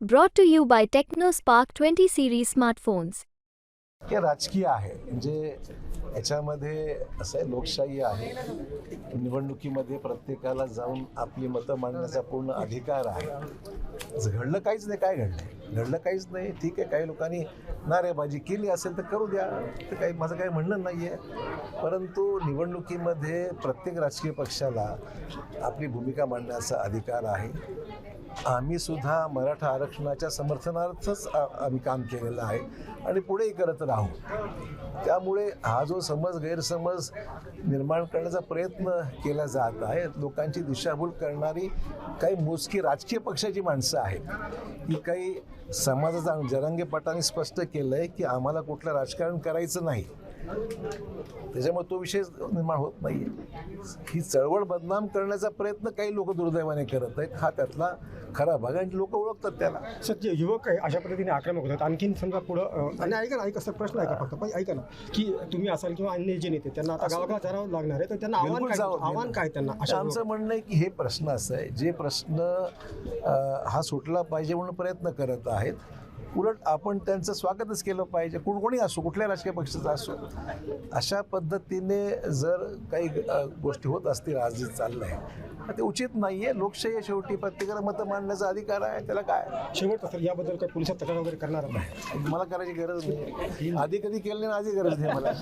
Brought to you by Tecno Spark twenty series smartphones हे राजकीय आहे. म्हणजे याच्यामध्ये असं आहे लोकशाही आहे. निवडणुकीमध्ये प्रत्येकाला जाऊन आपली मतं मांडण्याचा पूर्ण अधिकार आहे. घडलं काहीच नाही काय घडलं? घडलं काहीच नाही. ठीक आहे काही लोकांनी नारेबाजी केली असेल तर करू द्या. तर काही माझं काही म्हणणं नाही आहे परंतु निवडणुकीमध्ये प्रत्येक राजकीय पक्षाला आपली भूमिका मांडण्याचा अधिकार आहे. आम्ही सुद्धा मराठा आरक्षणाच्या समर्थनार्थच आम्ही काम केलेलं आहे आणि पुढेही करत राहू. त्यामुळे हा जो समज गैरसमज निर्माण करण्याचा प्रयत्न केला जात आहे लोकांची दिशाभूल करणारी काही मोजकी राजकीय पक्षाची माणसं आहेत. ही काही समाजाचा जरंगेपटाने स्पष्ट केलं आहे की आम्हाला कुठलं राजकारण करायचं नाही. त्याच्यामुळे तो विषय निर्माण होत नाही ही चळवळ बदनाम करण्याचा प्रयत्न काही लोक दुर्दैवाने करत आहेत. हा त्यातला खरा भाग आणि लोक ओळखतात त्याला. सर युवक आहे अशा पद्धतीने आक्रमक होतात. आणखीन समजा पुढं आणि ऐका ना ऐका सर प्रश्न ऐका फक्त. पण ऐका ना की तुम्ही असाल किंवा अन्य जे नेते त्यांना आता गावागाव जावं लागणार आहे तर त्यांना आव्हान. आव्हान काय त्यांना? अशा आमचं म्हणणं आहे की हे प्रश्न असं आहे. जे प्रश्न हा सुटला पाहिजे म्हणून प्रयत्न करत आहेत उलट आपण त्यांचं स्वागतच केलं पाहिजे. कोण कोणी असो कुठल्या राजकीय पक्षाचा असो. अशा पद्धतीने जर काही गोष्टी होत असतील आज जे चाललं आहे ते उचित नाही आहे लोकशाही शेवटी प्रत्येकाला मतं मांडण्याचा अधिकार आहे. त्याला काय? शेवट सर याबद्दल काही पोलिसात तक्रार वगैरे करणार आहे मला करायची गरज नाही आधी कधी केलं नाही आधी गरज नाही मला.